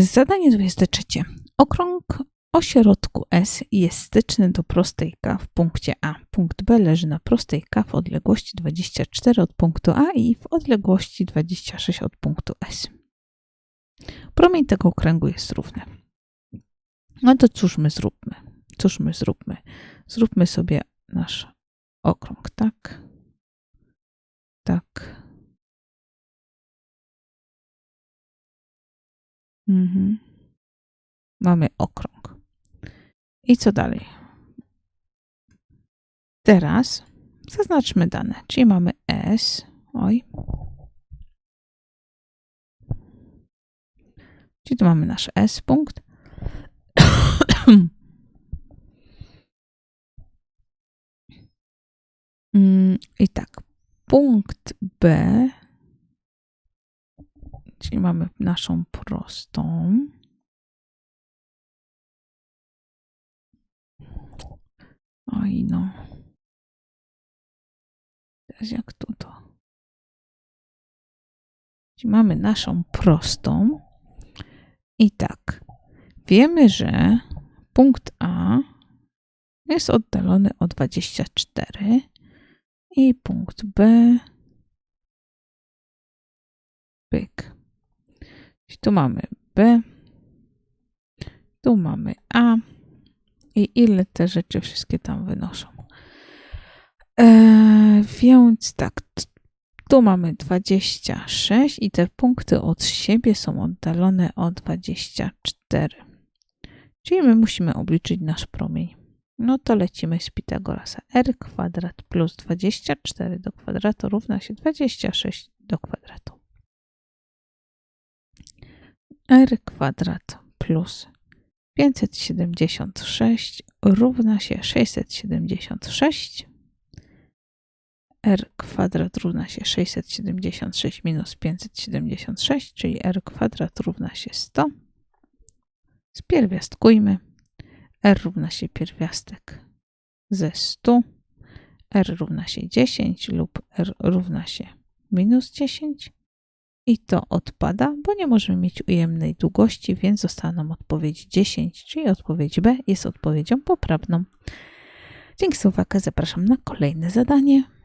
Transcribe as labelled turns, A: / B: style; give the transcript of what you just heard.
A: Zadanie 23. Okrąg o środku S jest styczny do prostej K w punkcie A. Punkt B leży na prostej K w odległości 24 od punktu A i w odległości 26 od punktu S. Promień tego okręgu jest równy. No to cóż my zróbmy? Cóż my zróbmy? Zróbmy sobie nasz okrąg, tak? Tak. Mhm. Mamy okrąg. I co dalej? Teraz zaznaczmy dane, czyli mamy S. Oj. Czyli tu mamy nasz S punkt. Mm, I tak, punkt B, czyli mamy naszą prostą. Oj, no. Teraz jak tu to? Czyli mamy naszą prostą. I tak, wiemy, że punkt A jest oddalony o 24 i punkt B. Tu mamy B, tu mamy A i ile te rzeczy wszystkie tam wynoszą. Eee, więc tak, tu mamy 26 i te punkty od siebie są oddalone o 24. Czyli my musimy obliczyć nasz promień. No to lecimy z Pitagorasa. r kwadrat plus 24 do kwadratu równa się 26 do kwadratu. R kwadrat plus 576 równa się 676. r kwadrat równa się 676 minus 576, czyli r kwadrat równa się 100. Spierwiastkujmy. r równa się pierwiastek ze 100, r równa się 10 lub r równa się minus 10 i to odpada, bo nie możemy mieć ujemnej długości, więc została nam odpowiedź 10, czyli odpowiedź B jest odpowiedzią poprawną. Dzięki za uwagę, zapraszam na kolejne zadanie.